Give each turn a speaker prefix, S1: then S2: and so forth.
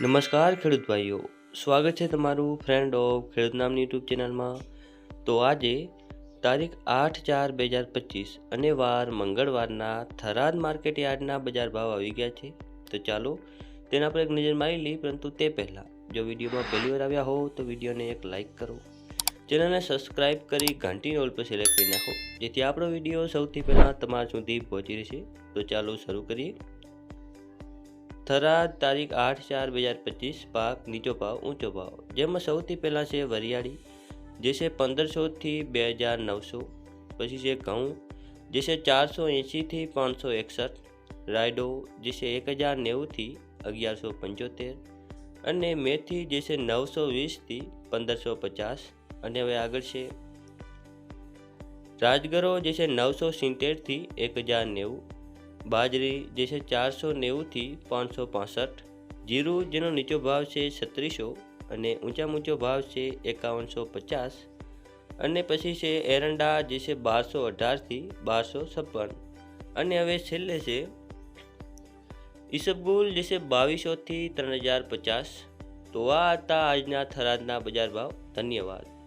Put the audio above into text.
S1: નમસ્કાર ખેડૂત ભાઈઓ. સ્વાગત છે તમારું ફ્રેન્ડ ઓફ ખેડૂત નામની યુટ્યુબ ચેનલમાં. તો આજે તારીખ આઠ ચાર બે હજાર પચીસ અને વાર મંગળવારના થરાદ માર્કેટ યાર્ડના બજાર ભાવ આવી ગયા છે. તો ચાલો તેના પર એક નજર મારી લઈ પરંતુ તે પહેલાં જો વિડીયોમાં પહેલી વાર આવ્યા હો તો વિડીયોને એક લાઇક કરો. ચેનલને સબસ્ક્રાઇબ કરી ઘંટી રોલ પર સિલેક્ટ કરી નાખો, જેથી આપણો વીડિયો સૌથી પહેલાં તમારા સુધી પહોંચી રહેશે. તો ચાલો શરૂ કરીએ. થરાદ તારીખ આઠ ચાર બે હજાર પચીસ, પાક નીચો ભાવ, ઊંચો ભાવ. જેમાં સૌથી પહેલાં છે વરિયાળી, જે છે પંદરસોથી બે હજાર નવસો, પછી છે ઘઉં, જે છે ચારસો એંશીથી પાંચસો એકસઠ, રાયડો, જે છે એક હજાર નેવુંથી અગિયારસો પંચોતેર, અને મેથી, જે છે નવસો વીસથી પંદરસો પચાસ, અને હવે આગળ છે રાજગરો, જે છે નવસો સિત્તેરથી એક હજાર નેવું બાજરી જે છે ચારસો નેવુંથી પાંચસો પાસઠ, જીરું જેનો નીચો ભાવ છે છત્રીસો અને ઊંચા ઊંચો ભાવ છે એકાવનસો પચાસ અને પછી છે એરંડા જે છે બારસો અઢારથી બારસો છપ્પન. અને હવે છેલ્લે છે ઈસબગુલ જે છે બાવીસોથી ત્રણ હજાર પચાસ. તો આ હતા આજના થરાદના બજાર ભાવ. ધન્યવાદ.